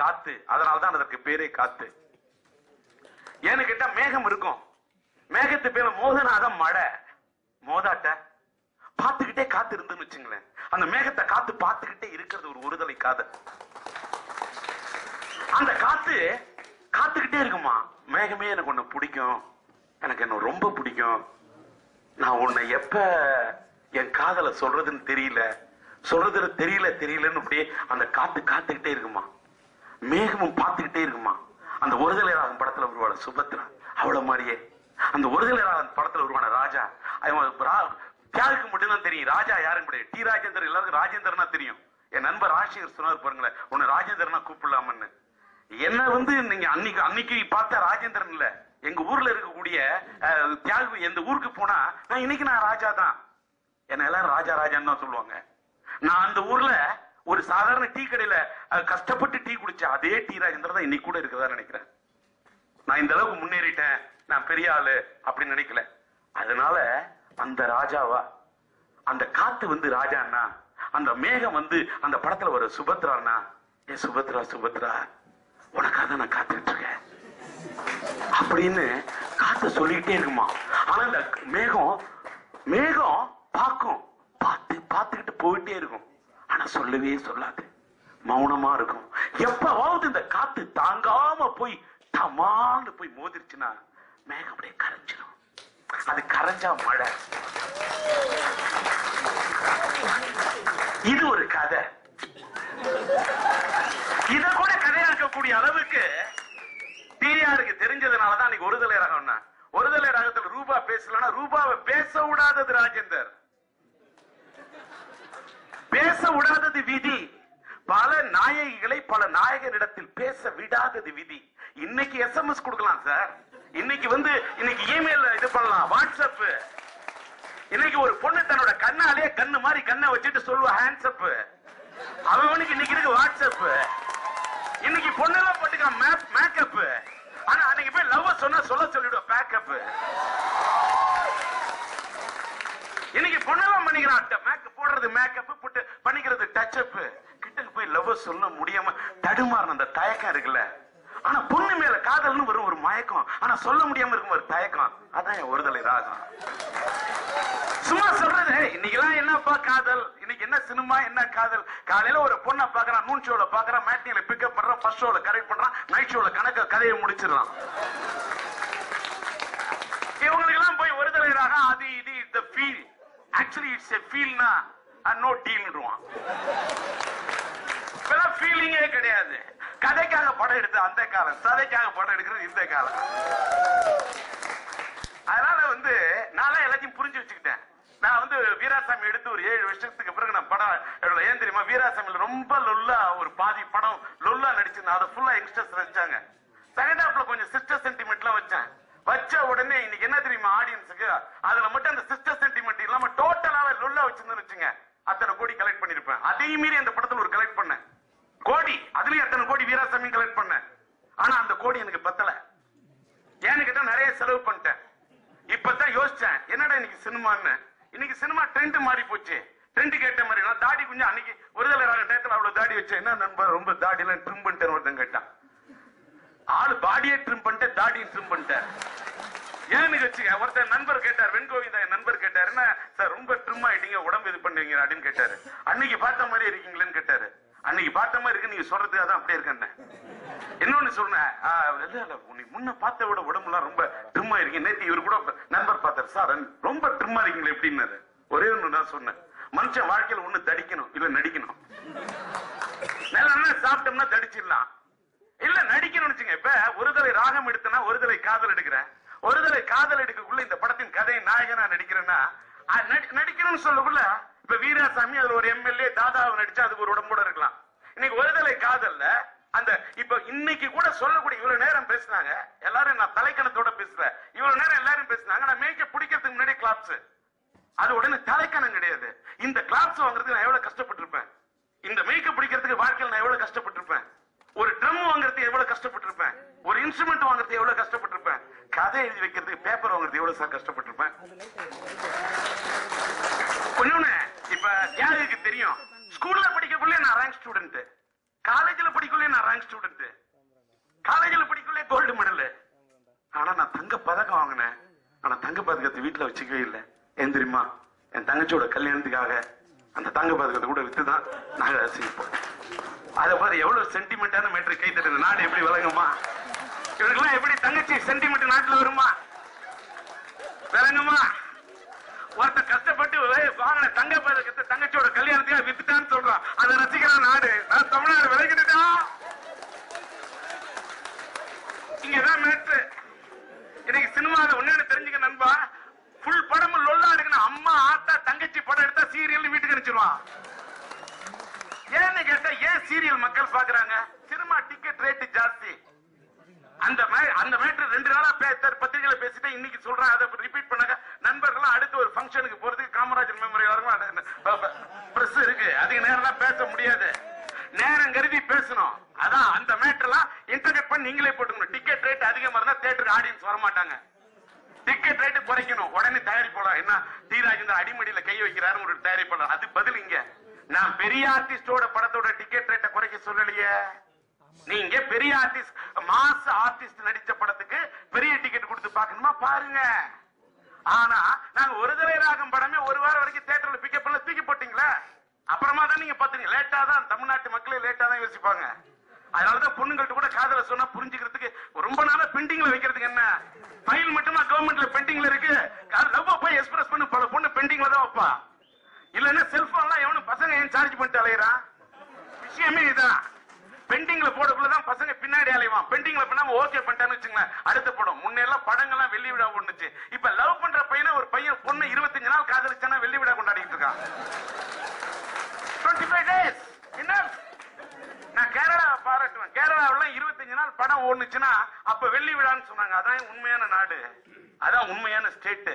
காத்து அதனால்தான் அதற்கு பேரே காத்து. ஏன்னு கேட்டா மேகம் இருக்கும். மேகத்து பேர மோதனாதான் மழை. மோதாட்ட பார்த்துக்கிட்டே காத்து இருந்துன்னு வச்சுங்களேன். அந்த மேகத்தை காத்து பார்த்துக்கிட்டே இருக்கிறது ஒரு ஒருதலை காதல். அந்த காத்து காத்துக்கிட்டே இருக்குமா? மேகமே எனக்கு உன்னை பிடிக்கும். எனக்கு என்ன ரொம்ப பிடிக்கும். நான் உன்னை எப்ப என் காதல சொல்றதுன்னு தெரியல. சொல்றதுன்னு தெரியல தெரியலன்னு அப்படியே அந்த காத்து காத்துக்கிட்டே இருக்குமா? மேகமும் பார்த்துக்கிட்டே இருக்குமா? அந்த ஒருதலை ராகம் படத்துல உருவான சுபத்ரா அவ்வளவு மாதிரியே. அந்த ஒருதலை ராகம் படத்துல உருவான ராஜா அவன் தியாகுக்கு மட்டும்தான் தெரியும்? ராஜா யாரும் கிடையாது டி ராஜேந்தர் எல்லாருக்கும் ராஜேந்திரனா தெரியும். என் நண்பர் ராஜசேகர் சொன்னார் பாருங்களேன் உன்னை ராஜேந்திரனா கூப்பிடலாமன்னு. என்ன வந்து நீங்க அன்னைக்கு அன்னைக்கு பார்த்த ராஜேந்திரன் இல்ல. எங்க ஊர்ல இருக்கக்கூடிய அஹ், தியாகு எந்த ஊருக்கு போனா நான் இன்னைக்கு நான் ராஜா தான். என்ன எல்லாரும் ராஜா ராஜான்னு தான் சொல்லுவாங்க. நான் அந்த ஊர்ல ஒரு சாதாரண டீ கடையில கஷ்டப்பட்டு டீ குடிச்ச அதே டீ ராஜேந்திரன் தான் இன்னைக்கு கூட இருக்கிறதா நினைக்கிறேன். நான் இந்த அளவுக்கு முன்னேறிட்டேன் நான் பெரிய ஆளு அப்படின்னு நினைக்கல. அதனால அந்த ராஜாவா அந்த காத்து வந்து ராஜாண்ணா அந்த மேகம் வந்து அந்த படத்துல வர சுபத்ராண்ணா ஏ சுபத்ரா சுபத்ரா உனக்காக தான் நான் காத்துட்டு இருக்கேன். அப்படின்னு காத்து சொல்லிக்கிட்டே இருக்குமா. ஆனா இந்த மேகம் மேகம் பார்க்கும் பார்த்து பார்த்துக்கிட்டு போயிட்டே இருக்கும். ஆனா சொல்லவே சொல்லாது. மௌனமா இருக்கும். எப்பவாவது இந்த காத்து தாங்காம போய் தமான்னு போய் மோதிருச்சுன்னா மேகம் அப்படியே கரைஞ்சிடும் அது கரைஞ்சா மழை. இது ஒரு கதை. இத கூட கதையாக்கக்கூடிய அளவுக்கு பெரியாருக்கு தெரிஞ்சதுனாலதான் அன்னைக்கு ஒருதலை ரகம்னா. ஒருதலை ரகத்துல ரூபா பேசலன்னா ரூபாவை பேச விடாதது ராஜேந்தர். பேச விடாதது விதி. பல நாயகிகளை பல நாயகனிடத்தில் பேச விடாதது விதி. இன்னைக்கு எஸ்எம்எஸ் கொடுக்கலாம் சார் இன்னைக்கு வந்து இன்னைக்கு இமெயில் இது பண்ணலாம். வாட்ஸ்அப் இன்னைக்கு ஒரு பொண்ணு தன்னோட கண்ணாலே கண்ணு மாதிரி கண்ணை வச்சுட்டு சொல்லுவா ஹேண்ட்ஸ்அப் அவனுக்கு இன்னைக்கு இருக்கு வாட்ஸ்அப் இன்னைக்கு பொண்ணெல்லாம் போட்டுக்கலாம் மேக்கப் ஆனா அன்னைக்கு போய் லவ் சொன்னா சொல்ல சொல்லிடுவா பேக்கப் இன்னைக்கு பொண்ணெல்லாம் பண்ணிக்கிறான். மேக்கப் போடுறது மேக்கப் போட்டு பண்ணிக்கிறது டச் அப் கிட்டக்கு போய் லவ் சொல்ல முடியாம தடுமாறின அந்த தயக்கம் இருக்குல்ல. ஆனா பொண்ணு மேல காதல்னு வரும் ஒரு மயக்கம். ஆனா சொல்ல முடியாம இருக்கும் ஒரு தயக்கம். அதான் என் ஒருதலை ராகம். சும்மா சொல்றது இன்னைக்கு எல்லாம் என்னப்பா காதல்? இன்னைக்கு என்ன சினிமா என்ன காதல்? காலையில ஒரு பொண்ணை பாக்குறான் நூன் ஷோல பாக்குறான் மேட்னில பிக்கப் பண்றான் ஃபர்ஸ்ட் ஷோல கரெக்ட் பண்றான் நைட் ஷோல கணக்க கதையை முடிச்சிடலாம். இவங்களுக்கு எல்லாம் போய் ஒரு தலைவராக அது ஆக்சுவலி இட்ஸ் எ ஃபீல்னா நோ டீல்ன்றுவான் இப்பெல்லாம் ஃபீலிங்கே கிடையாது. கதைக்காக படம் எடுத்த அந்த காலம் சதைக்காக படம் எடுக்கிறது இந்த காலம். அதனால வந்து நான் எல்லாத்தையும் புரிஞ்சு வச்சுக்கிட்டேன். நான் வந்து வீராசாமி எடுத்து ஒரு ஏழு வருஷத்துக்கு பிறகு நான் படம் ஏன் தெரியுமா? வீராசாமியில் ரொம்ப லொல்லா ஒரு பாதி படம் லொல்லா நடிச்சிருந்தேன் அதை ஃபுல்லா யங்ஸ்டர்ஸ் நடிச்சாங்க. செகண்ட் ஹாஃப்ல கொஞ்சம் சிஸ்டர் சென்டிமெண்ட்லாம் வச்சேன். வச்ச உடனே இன்னைக்கு என்ன தெரியுமா ஆடியன்ஸுக்கு அதுல மட்டும் அந்த சிஸ்டர் சென்டிமெண்ட் இல்லாம டோட்டலாவே லுல்லா வச்சிருந்தேன்னு வச்சுங்க. அத்தனை கோடி கலெக்ட் பண்ணிருப்பேன். அதையும் மீறி அந்த படத்துல ஒரு கலெக்ட் பண்ணேன். கோடி. அதுலயும் அத்தனை கோடி வீராசாமி கலெக்ட் பண்ணேன். ஆனா அந்த கோடி எனக்கு பத்தல. ஏன்னு கேட்டா நிறைய செலவு பண்ணிட்டேன். இப்பதான் யோசிச்சேன் என்னடா இன்னைக்கு சினிமான்னு. இன்னைக்கு சினிமா ட்ரெண்ட் மாறி போச்சு. ட்ரெண்ட் கேட்ட மாதிரி. நான் தாடி கொஞ்சம் அன்னைக்கு ஒருதலை தடவை டயத்துல அவ்வளவு தாடி வச்சேன். என்ன நண்பர் ரொம்ப தாடி எல்லாம் ட்ரிம் பண்ணிட்டேன் ஒருத்தன் கேட்டான். ஆளு பாடியே ட்ரிம் பண்ணிட்டேன் தாடியும் ட்ரிம் பண்ணிட்டேன். ஏன்னு வச்சுக்க ஒருத்தர் நண்பர் கேட்டார் வெண்கோவிந்தா என் நண்பர் கேட்டாருன்னா என்ன சார் ரொம்ப ட்ரிம் ஆயிட்டீங்க உடம்பு இது பண்ணுவீங்க அப்படின்னு கேட்டாரு. அன்னைக்கு பார்த்த மாதிரி இருக்கீங்களேன்னு கேட்டாரு. அன்னைக்கு பார்த்த மாதிரி இருக்கு நீங்க சொல்றது அதான் அப்படியே இருக்கேன் இன்னொன்னு சொன்னேன். ஆ, முன்ன பார்த்த விட உடம்புலாம் ரொம்ப ட்ரிம்மா இருக்கீங்க நேற்று இவரு கூட நண்பர் பார்த்தாரு. சார் ரொம்ப ட்ரிம்மா இருக்கீங்களே எப்படின்னாரு ஒரே ஒண்ணு நான் சொன்னேன். மனுஷன் வாழ்க்கையில ஒண்ணு தடிக்கணும் இல்ல நடிக்கணும். நல்லா சாப்பிட்டோம்னா தடிச்சிடலாம். இல்ல நடிக்கணும்னு வச்சுங்க இப்ப ஒரு தலை ராகம் எடுத்தனா ஒருதலை காதல் எடுக்கிறேன். ஒருதலை காதல் எடுக்கக்குள்ள இந்த படத்தின் கதையை நாயகனா நடிக்கிறேன்னா நடிக்கணும்னு சொல்லக்குள்ள இப்ப வீராசாமி அதுல ஒரு எம்எல்ஏ தாதாவை நடிச்சா அதுக்கு ஒரு உடம்போட இருக்கலாம். இன்னைக்கு ஒருதலை காதல்ல அந்த இப்ப இன்னைக்கு கூட சொல்லக்கூடிய இவ்வளவு நேரம் பேசுனாங்க எல்லாரும் நான் தலைக்கணத்தோட பேசுறேன். இவ்வளவு நேரம் எல்லாரும் பேசுனாங்க நான் மேய்க்க பிடிக்கிறதுக்கு முன்னாடி கிளாப்ஸ் அது உடனே தலைக்கணம் கிடையாது. இந்த கிளாப்ஸ் வாங்குறதுக்கு நான் எவ்வளவு கஷ்டப்பட்டிருப்பேன். இந்த மேய்க்க பிடிக்கிறதுக்கு வாழ்க்கையில் நான் எவ்வளவு கஷ்டப்பட்டிருப்பேன். ஒரு ட்ரம் வாங்குறதுக்கு எவ்வளவு கஷ்டப்பட்டிருப்பேன். ஒரு இன்ஸ்ட்ருமெண்ட் வாங்குறதுக்கு எவ்வளவு கஷ்டப்பட்டிருப்பேன். கதை எழுதி வைக்கிறதுக்கு பேப்பர் வாங்குறது எவ்வளவு சார் கஷ்டப்பட்டிருப்பேன்? இன்னொன்னு இப்ப தியாகிக்கு தெரியும்? ஸ்கூல்ல படிக்கக்குள்ளே நான் ரேங்க் ஸ்டூடெண்ட் காலேஜ்ல படிக்கக்குள்ளே நான் ரேங்க் ஸ்டூடெண்ட் காலேஜ்ல படிக்கக்குள்ளே கோல்டு மெடல் ஆனா நான் தங்க பதக்கம் வாங்கினேன். ஆனா தங்க பதக்கத்தை வீட்டுல வச்சுக்கவே இல்லை. ஏன் தெரியுமா? என் தங்கச்சியோட கல்யாணத்துக்காக அந்த தங்க பதக்கத்தை கூட வித்துதான் நாங்க செய்வோம் அத பாரு எவ்வளவு சென்டிமெண்டான மேட்ரு கை தட்டுது நாடு எப்படி விளங்குமா? இதுக்கெல்லாம் எப்படி தங்கச்சி சென்டிமெண்ட் நாட்டில் வருமா? விளங்குமா? ஒருத்த கஷ்டப்பட்டு வாங்கின தங்க பதக்கத்தை தங்கச்சியோட கல்யாணத்துக்காக வித்துட்டான்னு சொல்றான். அதை ரசிக்கிற நாடு. நான் தமிழ்நாடு விளக்கிட்டுட்டா இங்கதான் மேட்ரு இன்னைக்கு சினிமாவில் ஒன்னு தெரிஞ்சுக்க நண்பா ஃபுல் படமும் லொல்லா எடுக்கணும் அம்மா ஆத்தா தங்கச்சி படம் எடுத்தா சீரியல் வீட்டுக்கு அனுப்பிச்சிருவான். ஏன்னு கேட்டா ஏன் சீரியல் மக்கள் பாக்குறாங்க சினிமா டிக்கெட் ரேட்டு ஜாஸ்தி. அந்த மே- அந்த மேட்டர் ரெண்டு நாளா பத்திரிகையில பேசிட்டு இன்னைக்கு சொல்றேன். அதை ரிப்பீட் பண்ணாங்க. நண்பர்கள் அடுத்த ஒரு ஃபங்க்ஷனுக்கு போறதுக்கு காமராஜர் மெமரி வரும் பிரஸ் இருக்கு. அதுக்கு நேரம் பேச முடியாது. நேரம் கருதி பேசணும். அதான் அந்த மேட்டர்லாம் இன்டர்நெட் பண்ணி நீங்களே போட்டுக்கணும். டிக்கெட் ரேட் அதிகமா இருந்தா தேட்டருக்கு ஆடியன்ஸ் வர மாட்டாங்க டிக்கெட் ரேட்டு குறைக்கணும். உடனே தயாரிப்பாளர் என்ன? டி அடிமடியில கை வைக்கிறாரு ஒரு தயாரிப்பாளர். அது பதில் இங்க. நான் பெரிய ஆர்டிஸ்டோட படத்தோட டிக்கெட் ரேட்டை குறைக்க சொல்லலையே. நீங்க பெரிய ஆர்டிஸ்ட் மாச ஆர்டிஸ்ட் நடிச்ச படத்துக்கு பெரிய டிக்கெட் கொடுத்து பார்க்கணுமா? பாருங்க. ஆனா நாங்க ஒரு தடவை ராகம் படமே ஒரு வாரம் வரைக்கும் தேட்டர்ல பிக்கப் பண்ணல தூக்கி போட்டீங்களா? அப்புறமா தான் நீங்க பாத்தீங்க. லேட்டா தான் தமிழ்நாட்டு மக்களே லேட்டா தான் யோசிப்பாங்க. அதனாலதான் பொண்ணுங்கள்ட்ட கூட காதல சொன்னா புரிஞ்சுக்கிறதுக்கு ரொம்ப நாளா பெண்டிங்ல வைக்கிறதுக்கு என்ன? ஃபைல் மட்டுமா கவர்மெண்ட்ல பெண்டிங்ல இருக்கு. லவ் போய் எக்ஸ்பிரஸ் பண்ணு பல பொண்ணு பெண்டிங்ல தான் வைப்பா. இல்லன்னா செல்போன்லாம் எவனும் பசங்க ஏன் சார்ஜ் பண்ணிட்டு அலையறான்? விஷயமே இதான். பெண்டிங்ல போடக்குள்ளதான் பசங்க பின்னாடி அலைவான். பெண்டிங்ல பண்ணாம ஓகே பண்ணிட்டான்னு வச்சுங்களேன் அடுத்த படம். முன்னெல்லாம் படங்கள்லாம் வெள்ளி விழா ஒண்ணுச்சு இப்ப லவ் பண்ற பையனை ஒரு பையன் பொண்ணு இருபத்தஞ்சு நாள் காதலிச்சானா வெள்ளி விழா கொண்டாடிட்டு இருக்கான். என்ன? நான் கேரளா பாராட்டுவேன். கேரளாவுல இருபத்தஞ்சு நாள் படம் ஓடுனுச்சுன்னா அப்ப வெள்ளி விழான்னு சொன்னாங்க. அதான் உண்மையான நாடு. அதான் உண்மையான ஸ்டேட்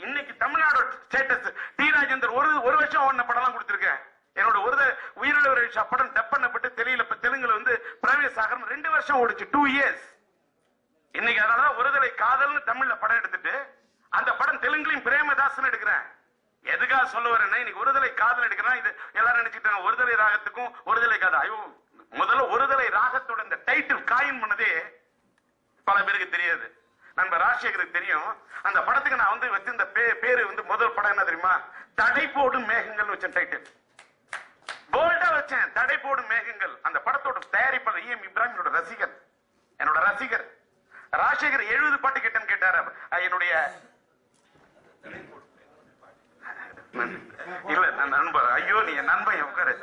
இன்னைக்கு தமிழ்நாடு ஸ்டேட்டஸ் டி. ராஜேந்தர் ஒரு ஒரு வருஷம் ஓடின எல்லாம் கொடுத்திருக்கேன். என்னோட ஒரு உயிரிழவர் படம் டப் பண்ணப்பட்டு தெரியல இப்ப தெலுங்குல வந்து பிரவேஷ் சாகரம் ரெண்டு வருஷம் ஓடிச்சு டூ இயர்ஸ் இன்னைக்கு அதனாலதான் ஒருதலை காதல்னு தமிழ்ல படம் எடுத்துட்டு அந்த படம் தெலுங்குலையும் பிரேமதாசன் எடுக்கிறேன். எதுக்காக சொல்ல வரேன்னா இன்னைக்கு ஒருதலை காதல் எடுக்கிறேன். இது எல்லாரும் நினைச்சிட்டாங்க ஒருதலை ராகத்துக்கும் ஒருதலை காதல். ஐயோ முதல்ல ஒருதலை ராகத்தோட இந்த டைட்டில் காயின் பண்ணதே பல பேருக்கு தெரியாது. நண்பர் ராஜசேகருக்கு தெரியும். அந்த படத்துக்கு நான் வந்து வச்சிருந்த பேரு வந்து முதல் படம் என்ன தெரியுமா? தடை போடும் மேகங்கள் வச்ச டைட்டில் வச்சேன் தடை போடும் மேகங்கள். அந்த படத்தோட தயாரிப்பாளர் இஎம் இப்ராஹிம் என்னோட ரசிகர் என்னோட ரசிகர். ராஜசேகர் எழுபது பாட்டு கேட்டேன்னு கேட்டாரு என்னுடைய இல்ல நான் நண்பர் ஐயோ நீ என் நண்பன் உட்காரு.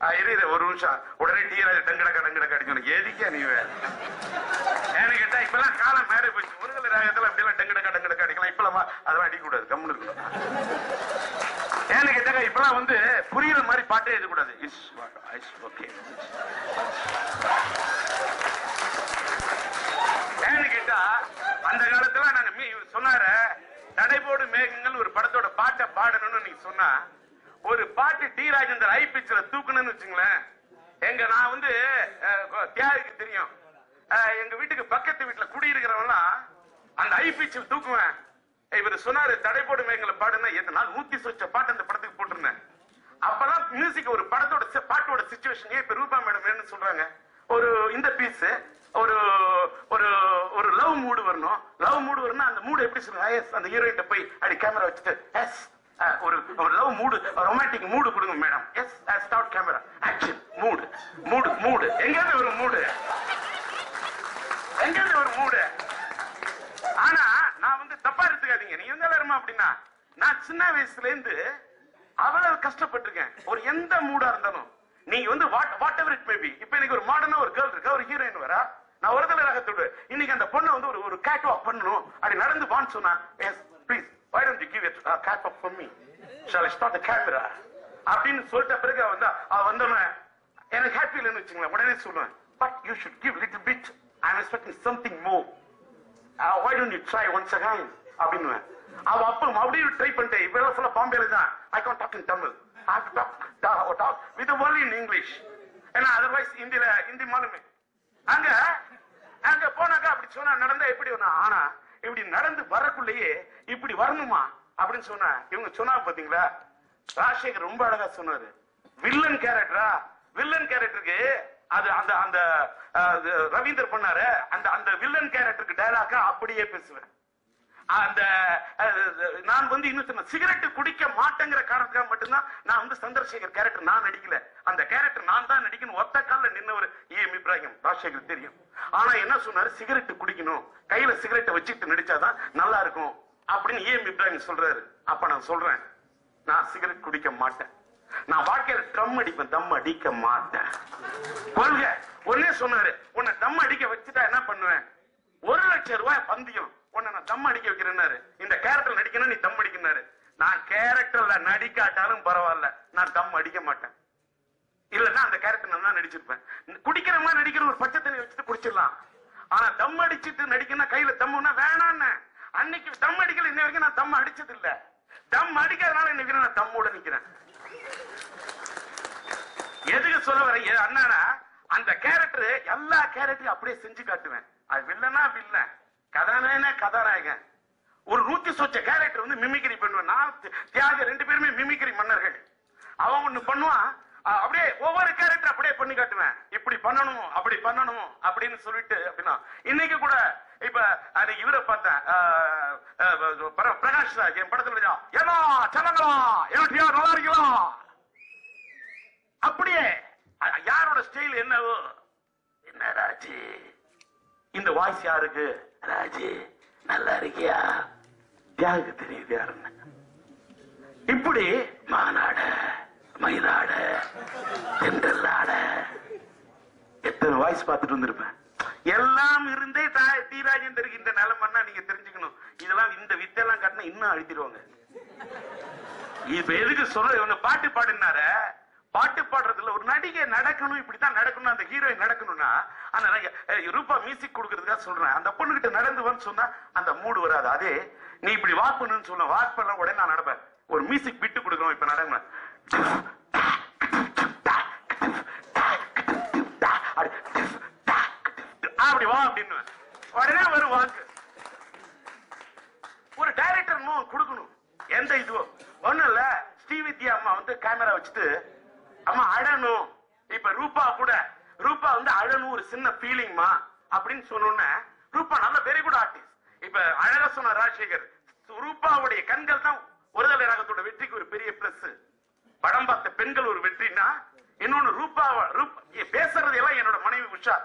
ஆ, இரு இரு, ஒரு நிமிஷம். உடனே டீ டங்கடக்க டங்கடக்க அடிக்கணும் எதுக்கே நீ ஏன்னு கேட்டா இப்பெல்லாம் காலம் மேலே போச்சு. முருகல் ராகத்துல அப்படியெல்லாம் டங்கடக்க டங்கடக்க அடிக்கலாம். இப்பெல்லாம் அதெல்லாம் அடிக்க கூடாது. கம்முன்னு இருக்கணும். ஏன்னு கேட்டாங்க இப்பெல்லாம் வந்து புரியுற மாதிரி பாட்டே எழுதக்கூடாது இஸ் இஸ் ஓகே ஏன்னு கேட்டா அந்த காலத்துல நாங்க மீ இவர் சொன்னாரு தடைபோடு மேகங்கள் ஒரு படத்தோட பாட்டை பாடணும்னு நீங்க சொன்னா ஒரு பாட்டு டி ராஜேந்தர் ஐ பிக்சரை தூக்கணும்னு வச்சுங்களேன். எங்க நான் வந்து தியாகிக்கு தெரியும். எங்க வீட்டுக்கு பக்கத்து வீட்டுல குடியிருக்கிறவன்லாம் அந்த ஐ பிக்சர் தூக்குவேன். இவர் சொன்னாரு தடை மேகங்களை பாடுனா எது நான் நூத்தி சொச்ச பாட்டு அந்த படத்துக்கு போட்டிருந்தேன். அப்பதான் மியூசிக் ஒரு படத்தோட பாட்டோட சுச்சுவேஷன் ஏன் இப்ப ரூபா மேடம் என்ன சொல்றாங்க? ஒரு இந்த பீஸ் ஒரு ஒரு ஒரு லவ் மூடு வரணும். லவ் மூடு வரணும் அந்த மூடு எப்படி சொல்லுங்க? எஸ் அந்த ஹீரோயிட்ட போய் அப்படி கேமரா வச்சுட்டு எஸ் ஒரு ஒரு லவ் மூடு ரொமான்டிக் மூடு கொடுங்க madam yes start camera action mood mood mood எங்கேயாவது ஒரு மூடு எங்கேயாவது ஒரு மூடு ஆனா நான் வந்து தப்பா எடுத்துக்காதீங்க நீங்க அப்படின்னா நான் சின்ன வயசுல இருந்து அவ்வளவு கஷ்டப்பட்டிருக்கேன். ஒரு எந்த மூடா இருந்தாலும். நீங்க வந்து what whatever it maybe இப்ப எனக்கு ஒரு மாடர்னா ஒரு கேர்ள் இருக்கா ஒரு ஹீரோயின் வரா? நான் ஒரு தடவை ரகத்தோடு இன்னைக்கு அந்த பொண்ணு வந்து ஒரு ஒரு கேட் வாக் பண்ணணும். அப்படி நடந்து வான்னு சொன்னா yes please why don't you give it catwalk for me shall shall I start அப்படின்னு சொல்லிட்ட பிறகு அவ வந்தா அவ வந்தோடனே எனக்கு ஹாப்பி இல்லைன்னு வச்சுங்களேன் உடனே சொல்லுவேன் but you should give little bit I am expecting something more why don't you try once again அப்படின்னு அவ அப்ப மறுபடியும் ட்ரை பண்ணிட்டேன் இவ்வளவு ஃபுல்லா பாம்பேல தான் I can talk in Tamil I talk talk with only in English ஏன்னா அதர்வைஸ் ஹிந்தில ஹிந்தி மாலுமே அங்க அங்க போனாக்கா அப்படி சொன்னா நடந்தா எப்படி ஆனா இப்படி நடந்து வரக்குள்ளேயே இப்படி வரணுமா? அப்படின்னு சொன்னா இவங்க சொன்னா பாத்தீங்களா ராஜசேகர் ரொம்ப அழகா சொன்னாரு. வில்லன் கேரக்டரா வில்லன் கேரக்டருக்கு அது அந்த அந்த ரவீந்தர் பண்ணாரு. அந்த அந்த வில்லன் கேரக்டருக்கு டயலாக்கா அப்படியே பேசுவேன். அந்த நான் வந்து இன்னும் சொன்ன சிகரெட் குடிக்க மாட்டேங்கிற காரணத்துக்காக மட்டும்தான் நான் வந்து சந்திரசேகர் கேரக்டர் நான் நடிக்கல. அந்த கேரக்டர் நான் தான் நடிக்கணும். ஒத்த கால்ல நின்னவர் இஎம் இப்ராஹிம். ராஜசேகர் தெரியும். ஆனா என்ன சொன்னாரு? சிகரெட் குடிக்கணும். கையில சிகரெட்டை வச்சுட்டு நடிச்சாதான் நல்லா இருக்கும் அப்படின்னு இஎம் இப்ராஹிம் சொல்றாரு. அப்ப நான் சொல்றேன். நான் சிகரெட் குடிக்க மாட்டேன். நான் வாழ்க்கையில ட்ரம் அடிப்பேன். தம் அடிக்க மாட்டேன். கொள்கை. ஒன்னே சொன்னாரு. உன்னை தம் அடிக்க வச்சுட்டா என்ன பண்ணுவேன்? ஒரு லட்சம் ரூபாய் பந்தயம். உன்னை நான் தம் அடிக்க வைக்கிறேன்னாரு. இந்த கேரக்டர் நடிக்கணும் நீ தம் அடிக்கனாரு நான் கேரக்டர்ல நடிக்காட்டாலும் பரவாயில்ல. நான் தம் அடிக்க மாட்டேன். இல்லன்னா அந்த கேரக்டர் நல்லா நடிச்சிருப்பேன். குடிக்கிற மாதிரி நடிக்கிற ஒரு பச்சை தண்ணி வச்சுட்டு குடிச்சிடலாம். ஆனா தம் அடிச்சிட்டு நடிக்கணும் கையில தம்முன்னா வேணான்னு அன்னைக்கு தம் அடிக்கல இன்ன வரைக்கும் நான் தம் அடிச்சது இல்ல தம் அடிக்காதனால இன்னைக்கு நான் தம்மோட நிக்கிறேன். எதுக்கு சொல்ல வர அண்ணானா அந்த கேரக்டர் எல்லா கேரக்டரையும் அப்படியே செஞ்சு காட்டுவேன். அது வில்லனா வில்லன் கதாநாயகனா கதாநாயகன். ஒரு நூத்தி சொச்ச கேரக்டர் வந்து மிமிக்ரி பண்ணுவேன். நான் தியாக ரெண்டு பேருமே மிமிக்ரி மன்னர்கள். அவன் ஒண்ணு பண்ணுவான். அப்படியே ஒவ்வொரு கேரக்டர் அப்படியே பண்ணி காட்டுவேன். இப்படி பண்ணணும் அப்படி பண்ணணும் அப்படின்னு சொல்லிட்டு அப்படின்னா இன்னைக்கு கூட இப்ப அது இவரை பார்த்தேன். பிரகாஷ் ராஜ் என் படத்துல ஏமா சனங்களா என்னட்டியா நல்லா இருக்கலாம் அப்படியே யாரோட ஸ்டைல் என்னவோ என்ன ராஜி இந்த வாய்ஸ் யாருக்கு? ராஜி நல்லா இருக்கியா? தியாக தெரியுது யாருன்னு? இப்படி மாநாட மயிலாட தென்றல்லாட எத்தனை வாய்ஸ் பார்த்துட்டு வந்திருப்பேன். எல்லாம் இருந்தே தா- டி ராஜேந்தருக்கு இந்த நிலைமைன்னா நீங்க தெரிஞ்சுக்கணும். இதெல்லாம் இந்த வித்தெல்லாம் கட்டினா இன்னும் அழுத்திடுவாங்க. இப்ப எதுக்கு சொல்ல இவங்க பாட்டு பாடினார. பாட்டு பாடுறதுல ஒரு நடிகை நடக்கணும் இப்படித்தான் நடக்கணும் அந்த ஹீரோயின் நடக்கணும்னா ஆனா ரூபா மியூசிக் கொடுக்கறதுக்காக சொல்றேன். அந்த பொண்ணுகிட்ட நடந்து வந்து சொன்னா அந்த மூடு வராது. அதே நீ இப்படி வாக் பண்ணுன்னு சொல்ல வாக் பண்ண உடனே நான் நடப்பேன். ஒரு மியூசிக் விட்டு கொடுக்கணும் இப்ப நடங்க அப்படி வா அப்படின்னு. உடனே வரும் வாக்கு. ஒரு டைரக்டர் கொடுக்கணும். எந்த இதுவோ. ஒண்ணும் இல்ல. ஸ்ரீவித்யா அம்மா வந்து கேமரா வச்சுட்டு அம்மா அடணும் இப்ப ரூபா கூட ரூபா வந்து அழணும் ஒரு சின்ன ஃபீலிங்மா அப்படின்னு சொன்னோன்னே ரூபா நல்ல வெரி குட் ஆர்டிஸ்ட் இப்ப அழகா சொன்ன ராஜசேகர் ரூபாவுடைய கண்கள் தான் ஒருதலை ராகத்தோட வெற்றிக்கு ஒரு பெரிய பிளஸ் படம் பார்த்த பெண்கள் ஒரு வெற்றினா இன்னொன்னு ரூபா பேசுறது எல்லாம் என்னோட மனைவி உஷா.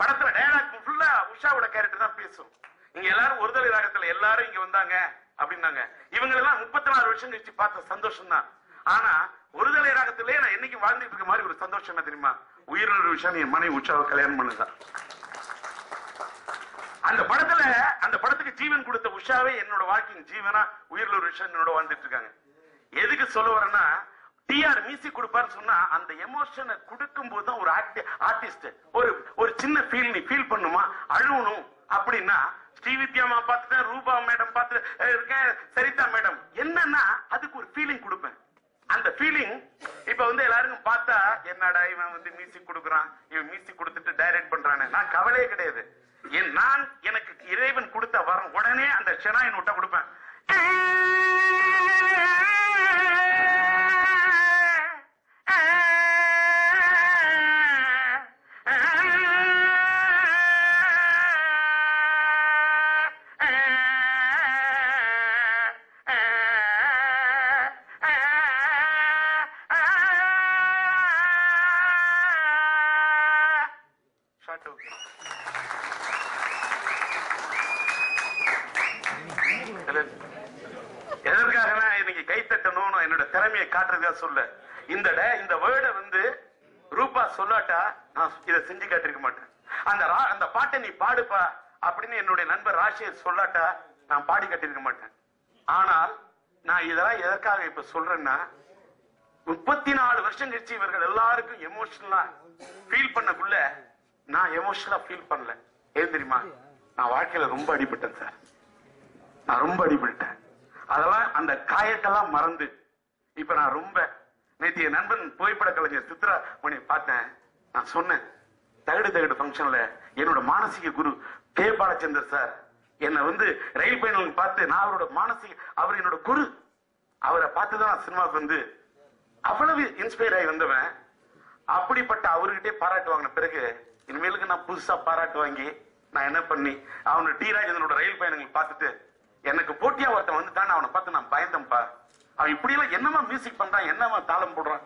படத்துல டயலாக் ஃபுல்லா உஷாவோட கேரக்டர் தான் பேசும். இங்க எல்லாரும் ஒருதலை ராகத்துல எல்லாரும் இங்க வந்தாங்க அப்படின்னாங்க. இவங்க எல்லாம் முப்பத்தி நாலு வருஷம் கழிச்சு பார்த்த சந்தோஷம் தான் ஆனா ஒருதலை ராகத்திலே நான் என்னைக்கு வாழ்ந்துட்டு இருக்க மாதிரி ஒரு சந்தோஷம் என்ன தெரியுமா? உயிரிழந்த விஷயம் என் மனைவி உற்சாக கல்யாணம் பண்ணுதான் அந்த படத்துல அந்த படத்துக்கு ஜீவன் கொடுத்த உஷாவே என்னோட வாழ்க்கையின் ஜீவனா உயிரில் ஒரு விஷயம் என்னோட வாழ்ந்துட்டு இருக்காங்க. எதுக்கு சொல்ல வரேன்னா டிஆர் மியூசிக் கொடுப்பாருன்னு சொன்னா அந்த எமோஷனை கொடுக்கும் போது தான் ஒரு ஆர்டிஸ்ட் ஒரு ஒரு சின்ன ஃபீல் நீ ஃபீல் பண்ணுமா? அழுவணும். அப்படின்னா ஸ்ரீவித்யாமா பார்த்துட்டேன் ரூபா மேடம் பார்த்து இருக்கேன் சரிதா மேடம். என்னன்னா அதுக்கு ஒரு ஃபீலிங் கொடுப்பேன். அந்த ஃபீலிங் இப்ப வந்து எல்லாருக்கும் பார்த்தா என்னடா இவன் வந்து மியூசிக் கொடுக்குறான் இவன் மியூசிக் கொடுத்துட்டு டைரக்ட் பண்றானே. நான் கவலையே கிடையாது. என் நான் எனக்கு இறைவன் கொடுத்த வரம் உடனே அந்த ஷெனாயின் விட்டா கொடுப்பேன். திறமையை காட்டுறதுக்காக சொல்ல. இந்த இந்த வேர்டை வந்து ரூபா சொல்லாட்டா நான் இதை செஞ்சு காட்டிருக்க மாட்டேன். அந்த அந்த பாட்டை நீ பாடுப்பா அப்படின்னு என்னுடைய நண்பர் ராஷியர் சொல்லாட்டா நான் பாடி காட்டியிருக்க மாட்டேன். ஆனால் நான் இதெல்லாம் எதற்காக இப்ப சொல்றேன்னா முப்பத்தி நாலு வருஷம் கழிச்சு இவர்கள் எல்லாருக்கும் எமோஷனலா ஃபீல் பண்ணக்குள்ள நான் எமோஷனலா ஃபீல் பண்ணல. ஏன் தெரியுமா? நான் வாழ்க்கையில ரொம்ப அடிபட்டேன் சார். நான் ரொம்ப அடிபட்டேன் அதெல்லாம் அந்த காயத்தெல்லாம் மறந்து இப்ப நான் ரொம்ப நேற்று என் நண்பன் புகைப்பட கலைஞர் சித்ரா மணி பார்த்தேன். நான் சொன்னேன் தகடு தகடு ஃபங்க்ஷன்ல என்னோட மானசீக குரு கே. பாலச்சந்தர் சார். என்னை வந்து ரயில் பயணம் பார்த்து நான் அவரோட மானசீக அவர் என்னோட குரு. அவரை பார்த்து தான் நான் சினிமாவுக்கு வந்து அவ்வளவு இன்ஸ்பயர் ஆகி வந்தவன். அப்படிப்பட்ட அவர்கிட்டே பாராட்டு வாங்கின பிறகு இனிமேலுக்கு நான் புதுசா பாராட்டு வாங்கி நான் என்ன பண்ணி அவனோட டி. ராஜேந்திரனோட ரயில் பயணங்கள் பார்த்துட்டு எனக்கு போட்டியா ஒருத்தன் வந்துட்டான்னு அவனை பார்த்து நான் பயந்தேன்ப்பா. அவன் இப்படி எல்லாம் என்னமா மியூசிக் பண்றான்? என்னமா தாளம் போடுறான்?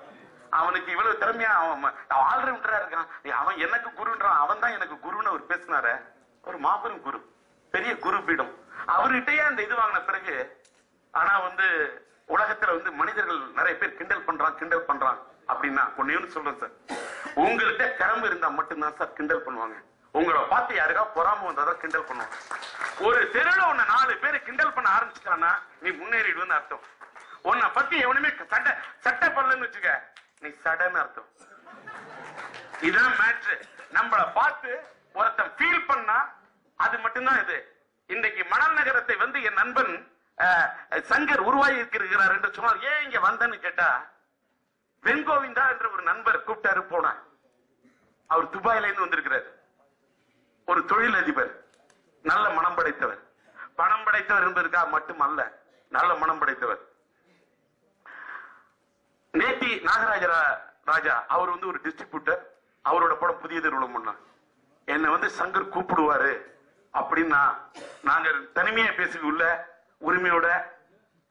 அவனுக்கு இவ்வளவு திறமையா அவன் ஆல்ரவுண்டரா இருக்கான். அவன் எனக்கு குருன்றான். அவன் தான் எனக்கு குருன்னு அவர் பேசினாரு. ஒரு மாபெரும் குரு. பெரிய குரு பீடம். அவர்கிட்டயே அந்த இது வாங்கின பிறகு ஆனா வந்து உலகத்துல வந்து மனிதர்கள் நிறைய பேர் கிண்டல் பண்றான் கிண்டல் பண்றான் அப்படின்னா ஒன்னு சொல்றேன் சார். உங்கள்கிட்ட கிளம்பு இருந்தா மட்டும்தான் சார் கிண்டல் பண்ணுவாங்க. உங்களை பார்த்து யாருக்கா பொறாம வந்தாதான் கிண்டல் பண்ணுவாங்க. ஒரு தெருல உன்னை நாலு பேர் கிண்டல் பண்ண ஆரம்பிச்சிட்டானா நீ முன்னேறிடுவேன்னு அர்த்தம். உன்னை பத்தி எவனுமே சட்டை சட்டை பண்ணலன்னு வச்சுக்க. நீ சடன்னு அர்த்தம். இதுதான் மேட்ரு நம்மள பார்த்து ஒருத்தன் ஃபீல் பண்ணா அது மட்டும்தான் இது. இன்றைக்கு மணல் நகரத்தை வந்து என் நண்பன் அஹ், சங்கர் உருவாகி இருக்கிறார் என்று சொன்னார் ஏன் இங்க வந்தேன்னு கேட்டா வெங்கோவிந்தா என்ற ஒரு நண்பர் கூப்பிட்டாரு போன. அவர் துபாயில இருந்து வந்திருக்கிறார். ஒரு தொழிலதிபர். நல்ல மனம் படைத்தவர். பணம் படைத்தவர் என்பதற்காக மட்டுமல்ல நல்ல மனம் படைத்தவர். நேத்தி நாகராஜ ராஜா அவர் வந்து ஒரு டிஸ்ட்ரிபியூட்டர் அவரோட படம் புதிய திருவிழம் பண்ணா. என்னை வந்து சங்கர் கூப்பிடுவாரு. அப்படின்னா நாங்க தனிமையா பேசிக்குள்ள உரிமையோட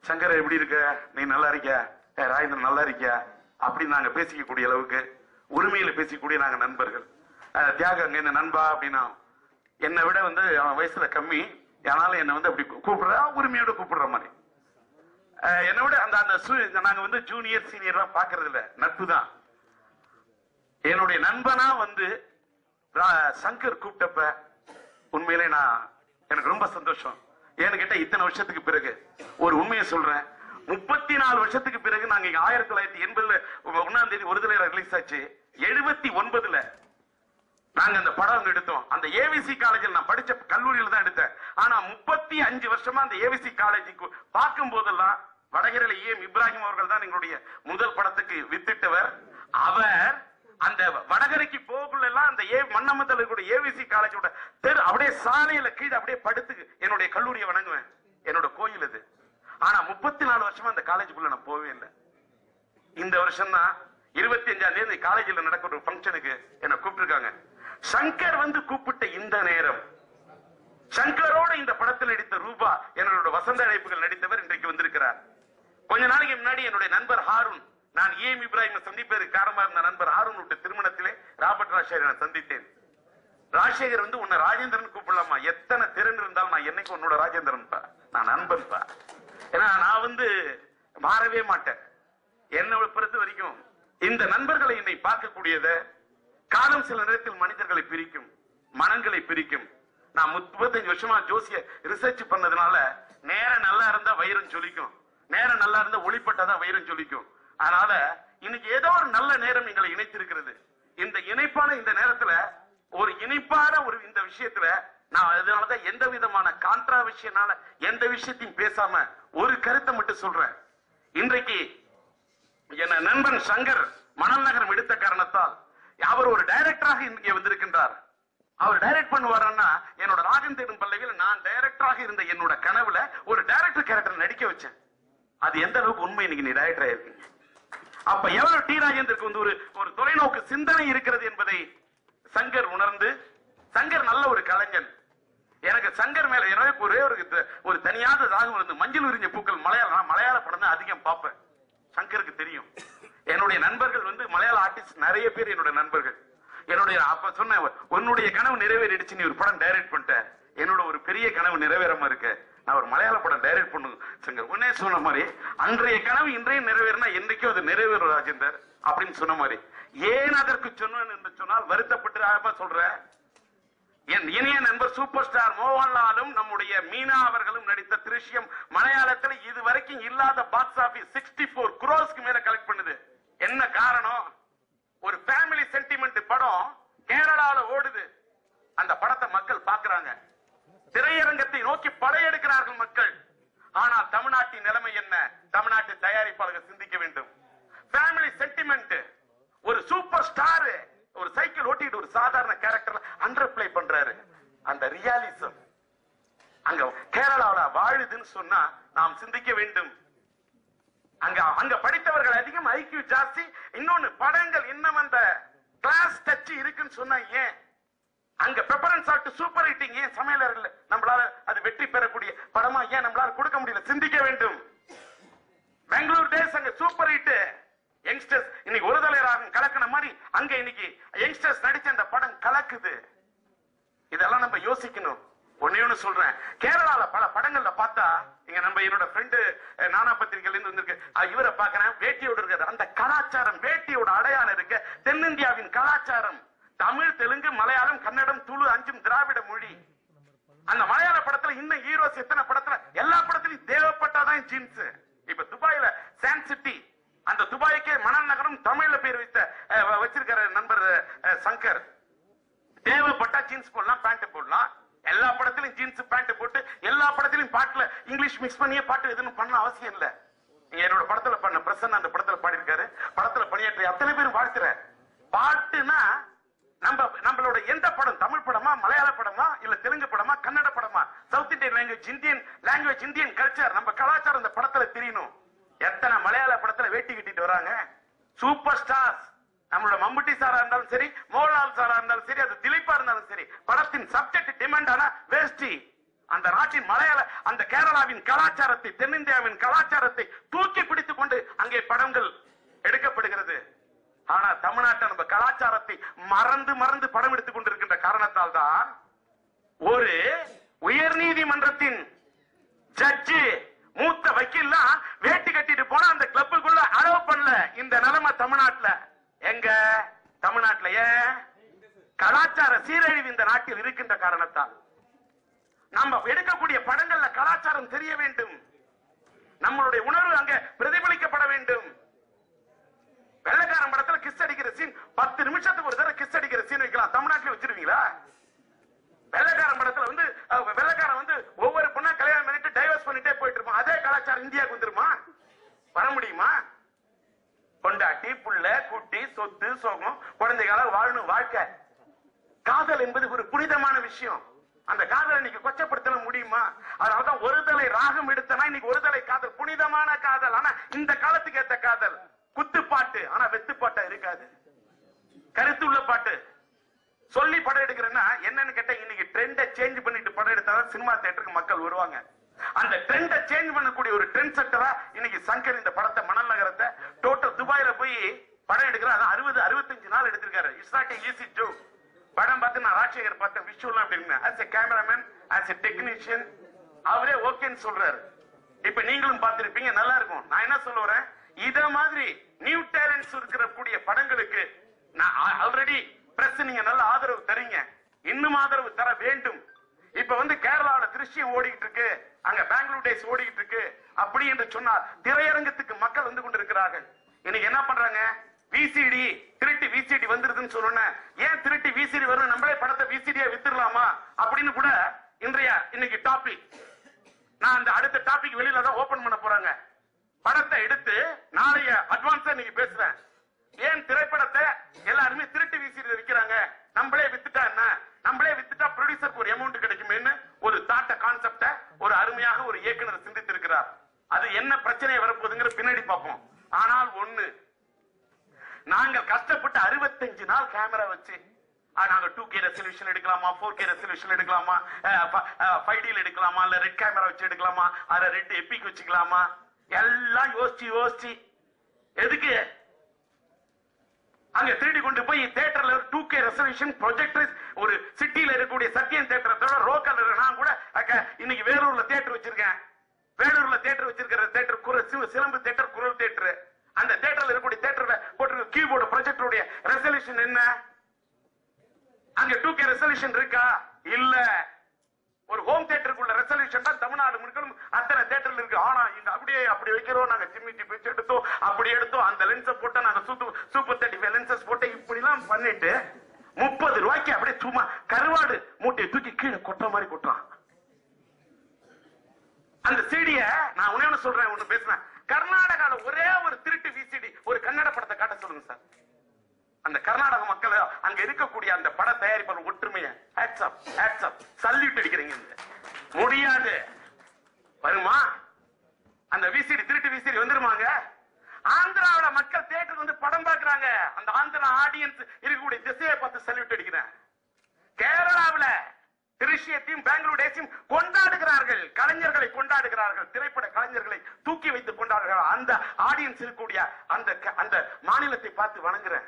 சங்கர் எப்படி இருக்க? நீ நல்லா இருக்க ராஜேந்திரன் நல்லா இருக்கியா? அப்படின்னு நாங்க பேசிக்கக்கூடிய அளவுக்கு உரிமையில பேசிக்கூடிய நாங்க நண்பர்கள். அஹ், என்ன நண்பா? அப்படின்னா என்னை விட வந்து அவன் வயசுல கம்மி. ஆனாலும் என்னை வந்து அப்படி கூப்பிடுறா உரிமையோட கூப்பிடுற மாதிரி. என்னை விட அந்த அந்த நாங்க வந்து ஜூனியர் சீனியர் பாக்குறது இல்ல நட்பு தான். என்னுடைய நண்பனா வந்து ரா- சங்கர் கூப்பிட்டப்ப உண்மையிலே நான் எனக்கு ரொம்ப சந்தோஷம். ஏன்னு இத்தனை வருஷத்துக்கு பிறகு ஒரு உண்மையை சொல்றேன். முப்பத்தி நாலு வருஷத்துக்கு பிறகு நாங்க இங்க ஆயிரத்தி தொள்ளாயிரத்தி எண்பதுல ஒன்னாம் தேதி ஒரு தடவை ரிலீஸ் ஆச்சு. எழுபத்தி ஒன்பதுல நாங்க அந்த படம் எடுத்தோம். அந்த ஏவிசி காலேஜில் நான் படிச்ச கல்லூரியில தான் எடுத்தேன். ஆனா முப்பத்தி அஞ்சு வருஷமா அந்த ஏவிசி காலேஜுக்கு பார்க்கும் போதெல்லாம் வடகரையில ஏம் இப்ராஹிம் அவர்கள் தான் எங்களுடைய முதல் படத்துக்கு வித்திட்டவர். அவர் அந்த வடகரைக்கு போகக்குள்ள எல்லாம் அந்த ஏ. மன்னமத்தல கூட ஏவிசி காலேஜோட தெரு அப்படியே சாலையில கீழே அப்படியே படுத்து என்னுடைய கல்லூரியை வணங்குவேன். என்னோட கோயில் இது ஆனா முப்பத்தி நாலு வருஷமா அந்த காலேஜுக்குள்ள நான் போவே இல்லை. இந்த வருஷம் தான் இருபத்தி அஞ்சாம் தேதி காலேஜில் நடக்கிற ஒரு ஃபங்க்ஷனுக்கு என்ன கூப்பிட்டுருக்காங்க. சங்கர் வந்து கூப்பிட்ட இந்த நேரம். சங்கரோட இந்த படத்தில் நடித்த ரூபா என்னோட வசந்த அழைப்புகள் நடித்தவர் இன்றைக்கு வந்திருக்கிறார். கொஞ்ச நாளைக்கு முன்னாடி என்னுடைய நண்பர் ஹாரூன் நான் ஏம் இப்ராஹிம் சந்திப்பதற்கு காரணமா இருந்த நண்பர் ஹாரூன் விட்ட திருமணத்திலே ராபர்ட் ராஜசேகர் நான் சந்தித்தேன். ராஜசேகர் வந்து உன்னை ராஜேந்திரன் கூப்பிடலாமா? எத்தனை திறன் இருந்தாலும் நான் என்னைக்கு உன்னோட ராஜேந்திரன் பா நான் நண்பன் பா ஏன்னா நான் வந்து மாறவே மாட்டேன். என்னை பொறுத்த வரைக்கும் இந்த நண்பர்களை என்னை பார்க்கக்கூடியத காலம் சில நேரத்தில் மனிதர்களை பிரிக்கும் மனங்களை பிரிக்கும். நான் முப்பத்தஞ்சு வருஷமா ஜோசிய ரிசர்ச் பண்ணதுனால நேரம் நல்லா இருந்தா வயிறும் சொல்லிக்கும் நேரம் நல்லா இருந்தா ஒளிப்பட்டாதான் வயிறும் சொல்லிக்கும் அதனால இன்னைக்கு ஏதோ ஒரு நல்ல நேரம் எங்களை இணைத்திருக்கிறது. இந்த இணைப்பான இந்த நேரத்துல ஒரு இணைப்பான ஒரு இந்த விஷயத்துல நான் அதனாலதான் எந்த விதமான கான்ட்ரா விஷயனால எந்த விஷயத்தையும் பேசாம ஒரு கருத்தை மட்டும் சொல்றேன். இன்றைக்கு என் நண்பன் சங்கர் மணல் நகரம் எடுத்த காரணத்தால் அவர் ஒரு டைரக்டராக இங்கே வந்திருக்கின்றார். அவர் டைரக்ட் பண்ணுவாருன்னா என்னோட ராஜேந்திரன் பள்ளியில் நான் டைரக்டராக இருந்த என்னோட கனவுல ஒரு டைரக்டர் கேரக்டர் நடிக்க வச்சேன். அது எந்த அளவுக்கு உண்மை? இன்னைக்கு நீ டைரக்டர் ஆயிருக்கீங்க. அப்ப எவ்வளவு டி ராஜேந்திரக்கு வந்து ஒரு ஒரு தொலைநோக்கு சிந்தனை இருக்கிறது என்பதை சங்கர் உணர்ந்து சங்கர் நல்ல ஒரு கலைஞன். எனக்கு சங்கர் மேல எனவே ஒரே ஒரு ஒரு தனியாத தாகம் இருந்து மஞ்சள் உறிஞ்ச பூக்கள் மலையாள நான் மலையாள படம் தான் அதிகம் பார்ப்பேன். சங்கருக்கு தெரியும். என்னுடைய நண்பர்கள் வந்து மலையாள ஆர்டிஸ்ட் நிறைய பேர் என்னோட நண்பர்கள். என்னுடைய அப்ப சொன்ன உன்னுடைய கனவு நிறைவேறிடுச்சு நீ ஒரு படம் டைரக்ட் பண்ணிட்ட என்னோட ஒரு பெரிய கனவு நிறைவேறாம இருக்கு. நான் ஒரு மலையாள படம் டைரக்ட் பண்ணுங்க சங்கர் உன்னே சொன்ன மாதிரி அன்றைய கனவு இன்றைய நிறைவேறினா என்றைக்கும் அது நிறைவேறும் ராஜேந்தர் அப்படின்னு சொன்ன மாதிரி. ஏன் அதற்கு சொன்னேன் என்று சொன்னால் வருத்தப்பட்டு ஆமா சொல்றேன் என் இனிய நண்பர் சூப்பர் ஸ்டார் மோகன்லாலும் நம்முடைய மீனா அவர்களும் நடித்த திருஷ்யம் மலையாளத்தில் இது வரைக்கும் இல்லாத பாக்ஸ் ஆபீஸ் சிக்ஸ்டி போர் குரோஸ்க்கு மேல கலெக்ட் பண்ணுது. என்ன காரணம்? ஒரு ஃபேமிலி சென்டிமெண்ட் படம் கேரளாவில் ஓடுது. அந்த படத்தை மக்கள் பாக்குறாங்க திரையரங்கத்தை நோக்கி படையெடுக்கிறார்கள் மக்கள். ஆனால் தமிழ்நாட்டின் நிலைமை என்ன? தமிழ்நாட்டு தயாரிப்பாளர்கள் சிந்திக்க வேண்டும். ஃபேமிலி சென்டிமெண்ட் ஒரு சூப்பர் ஸ்டார் ஒரு சைக்கிள் ஓட்டிட்டு ஒரு சாதாரண கேரக்டர் அண்டர் பிளே பண்றாரு. அந்த ரியாலிசம் அங்க கேரளாவில் வாழுதுன்னு சொன்னா நாம் சிந்திக்க வேண்டும். அங்க அங்க படித்தவர்கள் அதிகம் ஐக்கியூ ஜாஸ்தி. இன்னொன்னு படங்கள் இன்னும் அந்த கிளாஸ் டச் இருக்குன்னு சொன்னா ஏன்? அங்க பெப்பரன்ஸ் ஆட்டு சூப்பர் ஹிட்டிங் ஏன் சமையலர்கள் நம்மளால அது வெற்றி பெறக்கூடிய படமா ஏன் நம்மளால கொடுக்க முடியல? சிந்திக்க வேண்டும். பெங்களூர் டேஸ் அங்க சூப்பர் ஹிட் யங்ஸ்டர்ஸ் இன்னைக்கு ஒரு தலைவராக கலக்கின மாதிரி அங்க இன்னைக்கு யங்ஸ்டர்ஸ் நடிச்ச அந்த படம் கலக்குது. இதெல்லாம் நம்ம யோசிக்கணும். ஒன்னே ஒண்ணு சொல்றேன். கேரளால பல படங்கள்ல பார்த்தா இங்க நம்ம என்னோட ஃப்ரெண்டு நானா பத்திரிகையில இருந்து வந்திருக்கு. இவரை பாக்குறேன் வேட்டியோடு இருக்கிறது. அந்த கலாச்சாரம் வேட்டியோட அடையாளம் இருக்கு தென்னிந்தியாவின் கலாச்சாரம். தமிழ் தெலுங்கு மலையாளம் கன்னடம் துளு அஞ்சும் திராவிட மொழி. அந்த மலையாள படத்துல இன்னும் ஹீரோஸ் எத்தனை படத்துல? எல்லா படத்துலயும் தேவைப்பட்டாதான் ஜீன்ஸ். இப்ப துபாயில சான் சிட்டி அந்த துபாய்க்கே மணல் நகரம் தமிழ்ல பேர் வைத்த வச்சிருக்கிற நண்பர் சங்கர். தேவைப்பட்டா ஜீன்ஸ் போடலாம் பேண்ட் போடலாம். எல்லா படத்திலும் ஜீன்ஸ் பேண்ட் போட்டு எல்லா படத்திலும் பாட்டுல இங்கிலீஷ் மிக்ஸ் பண்ணியே பாட்டு எதுவும் பண்ண அவசியம் இல்ல. என்னோட படத்துல பண்ண பிரசன் அந்த படத்துல பாடியிருக்காரு. படத்துல பணியாற்றிய அத்தனை பேரும் வாழ்த்துறேன். பாட்டுனா நம்ம நம்மளோட எந்த படம்? தமிழ் படமா மலையாள படமா இல்ல தெலுங்கு படமா கன்னட படமா? South Indian language Indian language Indian culture நம்ம கலாச்சாரம் இந்த படத்துல தெரியணும். எத்தனை மலையாள படத்துல வேட்டி கட்டிட்டு வராங்க? சூப்பர் ஸ்டார்ஸ் நம்மளோட மம்முட்டி சாரா இருந்தாலும் சரி மோகன்லால் சாரா இருந்தாலும் சரி அது திலீப்பா இருந்தாலும் சரி படத்தின் சப்ஜெக்ட் டிமாண்ட் ஆனா வேஷ்டி. அந்த நாட்டின் மலையாள அந்த கேரளாவின் கலாச்சாரத்தை தென்னிந்தியாவின் கலாச்சாரத்தை தூக்கி பிடித்துக் கொண்டு அங்கே படங்கள் எடுக்கப்படுகிறது. ஆனா தமிழ்நாட்டை நம்ம கலாச்சாரத்தை மறந்து மறந்து படம் எடுத்துக் கொண்டிருக்கின்ற காரணத்தால் தான் ஒரு உயர்நீதிமன்றத்தின் ஜட்ஜு மூத்த வக்கீல்லாம் வேட்டி கட்டிட்டு போனா அந்த கிளப்புக்குள்ள அலோவ் பண்ணல இந்த நிலைமை தமிழ்நாட்டுல. எங்க? தமிழ்நாட்டுல ஏன் கலாச்சார சீரழிவு இந்த நாட்டில் இருக்கின்ற காரணத்தால். நம்ம எடுக்கக்கூடிய படங்கள்ல கலாச்சாரம் தெரிய வேண்டும். நம்மளுடைய உணர்வு அங்க பிரதிபலிக்கப்பட வேண்டும். வெள்ளக்காரன் படத்துல கிஸ் அடிக்கிற சீன் பத்து நிமிஷத்துக்கு ஒரு தடவை கிஸ் அடிக்கிற சீன் வைக்கலாம். தமிழ்நாட்டுல வச்சிருவீங்களா வெள்ளக்காரன் படத்துல வந்து வெள்ளக்காரன் வந்து ஒவ்வொரு பொண்ணா கல்யாணம் பண்ணிட்டு டைவர்ஸ் பண்ணிட்டே போயிட்டு இருப்பான். அதே கலாச்சாரம் இந்தியாவுக்கு வந்துருமா? வர முடியுமா? கொண்டாட்டி புள்ள குட்டி சொத்து சோகம் குழந்தைகள வாழணும் வாழ்க்கை. காதல் என்பது ஒரு புனிதமான விஷயம். அந்த காதலை இன்னைக்கு கொச்சப்படுத்த முடியுமா? அதனாலதான் ஒரு தலை ராகம் எடுத்தனா இன்னைக்கு ஒரு தலை காதல். புனிதமான காதல். ஆனா இந்த காலத்துக்கு ஏத்த காதல். குத்துப்பாட்டு ஆனா வெத்துப்பாட்டா இருக்காது. கருத்துள்ள பாட்டு. சொல்லி படம் எடுக்கிறேன்னா என்னன்னு கேட்டா இன்னைக்கு ட்ரெண்ட சேஞ்ச் பண்ணிட்டு படம் எடுத்தாதான் சினிமா தேட்டருக்கு மக்கள் வருவாங்க. அந்த ட்ரெண்ட சேஞ்ச் பண்ணக்கூடிய ஒரு ட்ரெண்ட் செட்டரா இன்னைக்கு சங்கர் இந்த படத்தை மணல் நகரத்தை டோட்டல் துபாயில போய் படம் எடுக்கிறார். அறுபது அறுபத்தஞ்சு நாள் எடுத்திருக்காரு. இட்ஸ் நாட் ஈஸி ஜோ படம் பார்த்து நான் ராஜசேகர் பார்த்தேன் விஷுவல் அப்படின்னு as a cameraman as a technician அவரே ஓகேன்னு சொல்றாரு. இப்ப நீங்களும் பார்த்திருப்பீங்க நல்லா இருக்கும். நான் என்ன சொல்ல வரேன்? இத மாதிரி நியூ டேலண்ட்ஸ் இருக்கிற கூடிய படங்களுக்கு நான் ஆல்ரெடி பிரஸ் நீங்க நல்ல ஆதரவு தரீங்க. இன்னும் ஆதரவு தர வேண்டும். இப்ப வந்து கேரளாவில திருஷ்யம் ஓடிக்கிட்டு இருக்கு. அங்க பெங்களூர் டேஸ் ஓடிக்கிட்டு இருக்கு. அப்படி என்று சொன்னால் திரையரங்கத்துக்கு மக்கள் வந்து கொண்டிருக்கிறார்கள். இன்னைக்கு என்ன பண்றாங்க? விசிடி திருட்டு விசிடி வந்துருதுன்னு சொன்னோன்ன ஏன் திருட்டு விசிடி வரும் நம்மளே படத்தை விசிடியா வித்துடலாமா? அப்படின்னு கூட இன்றைய இன்னைக்கு டாபிக் நான் அந்த அடுத்த டாபிக் வெளியில தான் ஓபன் பண்ண போறாங்க. படத்தை எடுத்து நாளைய அட்வான்ஸா நீங்க பேசுறேன். ஏன் திரைப்படத்தை எல்லாருமே திருட்டு வீசிட்டு இருக்கிறாங்க? நம்மளே வித்துட்டா என்ன? நம்மளே வித்துட்டா ப்ரொடியூசருக்கு ஒரு அமௌண்ட் கிடைக்குமேனு ஒரு தாட்ட கான்செப்ட ஒரு அருமையாக ஒரு இயக்குனர் சிந்தித்திருக்கிறார். அது என்ன பிரச்சனை வரப்போகுதுங்கிற பின்னாடி பார்ப்போம். ஆனால் ஒண்ணு நாங்கள் கஷ்டப்பட்டு அறுபத்தஞ்சு நாள் கேமரா வச்சு நாங்க டூ கே ரெசல்யூஷன் எடுக்கலாமா ஃபோர் கே ரெசல்யூஷன் எடுக்கலாமா ஃபைவ் டியில் எடுக்கலாமா இல்ல ரெட் கேமரா வச்சு எடுக்கலாமா அதை ரெட் எப்பிக் வச்சுக்கலாமா? எல்லாம் யோசிச்சு யோசிச்சு எதுக்கு? அங்க திருடி கொண்டு போய் தியேட்டர்ல டூ கே ரெசர்வேஷன் ப்ரொஜெக்டர் ஒரு சிட்டியில இருக்கக்கூடிய சத்யன் தியேட்டர் ரோக்கல் நான் கூட அக்கா இன்னைக்கு வேலூர்ல தியேட்டர் வச்சிருக்கேன். வேலூர்ல தியேட்டர் வச்சிருக்கிற தியேட்டர் குர சிலம்பு தியேட்டர் குரல் தியேட்டர் அந்த தியேட்டர்ல இருக்கக்கூடிய தியேட்டர்ல போட்டிருக்க கீபோர்டு ப்ரொஜெக்டருடைய ரெசல்யூஷன் என்ன? அங்க டூ கே ரெசல்யூஷன் இருக்கா? இல்ல. ஒரு ஹோம் தியேட்டருக்குள்ள ரெசல்யூஷன் தான் தமிழ்நாடு முழுக்கணும் அத்தனை தியேட்டர்ல இருக்கு. ஆனா இங்க அப்படியே அப்படி வைக்கிறோம். நாங்க சிம்மிட்டி பிச்சு எடுத்தோம். அப்படி எடுத்தோம். அந்த லென்ஸ போட்டு நாங்க super super thirty five lenses போட்டு இப்படி எல்லாம் பண்ணிட்டு முப்பது ரூபாய்க்கு அப்படியே சும்மா கருவாடு மூட்டையை தூக்கி கீழே கொட்டுற மாதிரி கொட்டுறான். அந்த சீடிய நான் உன்னே ஒண்ணு சொல்றேன் ஒண்ணு பேசுறேன். கர்நாடகால ஒரே ஒரு திருட்டு விசிடி ஒரு கன்னட படத்தை காட்ட சொல்லுங்க சார். அந்த கர்நாடக மக்கள் அங்க இருக்கக்கூடிய அந்த பட தயாரிப்பாளர் ஒற்றுமையை சல்யூட் அடிக்கிறீங்க முடியாது. வருமா? அந்த விசிடி திருட்டு விசிடி வந்துருமாங்க ஆந்திராவுல மக்கள் தேட்டருக்கு வந்து படம் பாக்குறாங்க அந்த ஆந்திரா ஆடியன்ஸ் இருக்கக்கூடிய திசையை பார்த்து சல்யூட் அடிக்கிறேன். கேரளாவுல திருஷ்யத்தையும் பெங்களூர் டேஸையும் கொண்டாடுகிறார்கள். கலைஞர்களை கொண்டாடுகிறார்கள். திரைப்பட கலைஞர்களை தூக்கி வைத்து கொண்டாடுகிறார்கள். அந்த ஆடியன்ஸ் இருக்கக்கூடிய அந்த அந்த மாநிலத்தை பார்த்து வணங்குறேன்.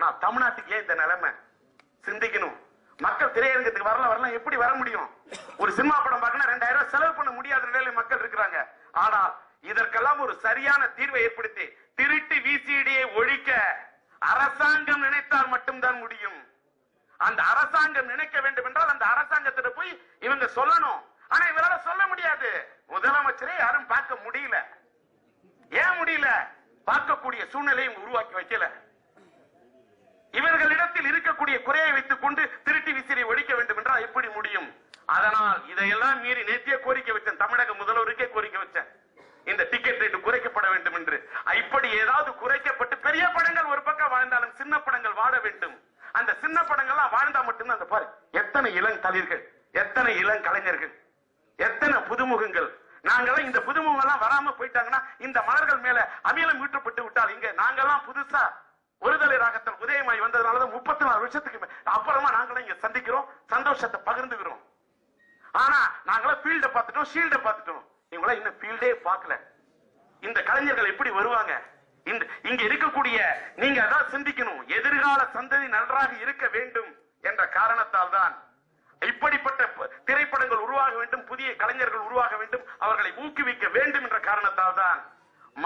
ஆனா தமிழ்நாட்டுக்கு ஏன் இந்த நிலைமை? சிந்திக்கணும். மக்கள் திரையரங்கத்துக்கு வரல வரலாம் எப்படி வர முடியும்? ஒரு சினிமா படம் பார்க்கணும் ரெண்டாயிரம் ரூபாய் செலவு பண்ண முடியாத நிலையில மக்கள் இருக்கிறாங்க. ஆனால் இதற்கெல்லாம் ஒரு சரியான தீர்வை ஏற்படுத்தி திருட்டு விசிடியை ஒழிக்க அரசாங்கம் நினைத்தால் மட்டும்தான் முடியும். அந்த அரசாங்கம் நினைக்க வேண்டும் என்றால் அந்த அரசாங்கத்திட்ட போய் இவங்க சொல்லணும். ஆனா இவரால சொல்ல முடியாது. முதலமைச்சரை யாரும் பார்க்க முடியல. ஏன் முடியல? பார்க்கக்கூடிய சூழ்நிலையை உருவாக்கி வைக்கல. இவர்களிடத்தில் இருக்கக்கூடிய குறையை வைத்துக் கொண்டு திருட்டி விசிறி ஒழிக்க வேண்டும் என்றால் எப்படி முடியும்? அதனால் இதையெல்லாம் மீறி நேத்திய கோரிக்கை வச்சேன். தமிழக முதல்வருக்கே கோரிக்கை வச்சேன். இந்த டிக்கெட் ரேட்டு குறைக்கப்பட வேண்டும் என்று இப்படி ஏதாவது குறைக்கப்பட்டு பெரிய படங்கள் ஒரு பக்கம் வாழ்ந்தாலும் சின்ன படங்கள் வாழ வேண்டும். அந்த சின்ன படங்கள்லாம் வாழ்ந்தா மட்டும்தான் அந்த பாரு. எத்தனை இளங்கலைஞர்கள் எத்தனை இளங்கலைஞர்கள் எத்தனை புதுமுகங்கள். நாங்கெல்லாம் இந்த புதுமுகம் எல்லாம் வராம போயிட்டாங்கன்னா இந்த மலர்கள் மேல அமிலம் மீட்டுப்பட்டு விட்டால் இங்க நாங்கெல்லாம் புதுசா ஒருதலை ராகத்தில் உதயமாய் வந்ததுனாலதான் முப்பத்தி நாலு வருஷத்துக்கு அப்புறமா நாங்களும் இங்க சந்திக்கிறோம் சந்தோஷத்தை பகிர்ந்துக்கிறோம். ஆனா நாங்களாம் ஃபீல்ட பார்த்துட்டோம் ஷீல்ட பார்த்துட்டோம். இவங்களாம் இன்னும் ஃபீல்டே பார்க்கல. இந்த கலைஞர்கள் எப்படி வருவாங்க? இந்த இங்க இருக்கக்கூடிய நீங்க அதான் சிந்திக்கணும். எதிர்கால சந்ததி நன்றாக இருக்க வேண்டும் என்ற காரணத்தால் தான் இப்படிப்பட்ட திரைப்படங்கள் உருவாக வேண்டும் புதிய கலைஞர்கள் உருவாக வேண்டும் அவர்களை ஊக்குவிக்க வேண்டும் என்ற காரணத்தால் தான்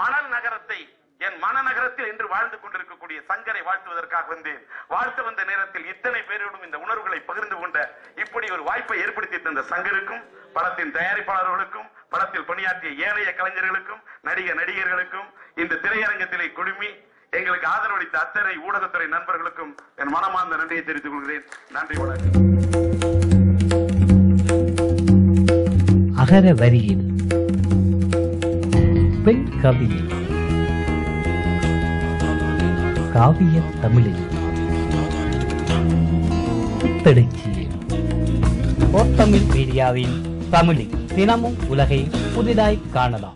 மணல் நகரத்தை என் மனநகரத்தில் இன்று வாழ்ந்து கொண்டிருக்கக்கூடிய சங்கரை வாழ்த்துவதற்காக வந்தேன். வாழ்த்து வந்த நேரத்தில் இத்தனை பேரோடும் இந்த உணர்வுகளை பகிர்ந்து கொண்ட இப்படி ஒரு வாய்ப்பை ஏற்படுத்தி தந்த சங்கருக்கும் படத்தின் தயாரிப்பாளர்களுக்கும் படத்தில் பணியாற்றிய ஏனைய கலைஞர்களுக்கும் நடிக நடிகர்களுக்கும் இந்த திரையரங்கத்திலே குழுமி எங்களுக்கு ஆதரவளித்த அத்தனை ஊடகத்துறை நண்பர்களுக்கும் என் மனமார்ந்த நன்றியை தெரிவித்துக் கொள்கிறேன். நன்றி வணக்கம். அகர வரியில் பெண் கவிதை காவிய தமிழில். புத்தெழுச்சியில் மீடியாவின் தமிழில் தினமும் உலகை புதிதாய் காணலாம்.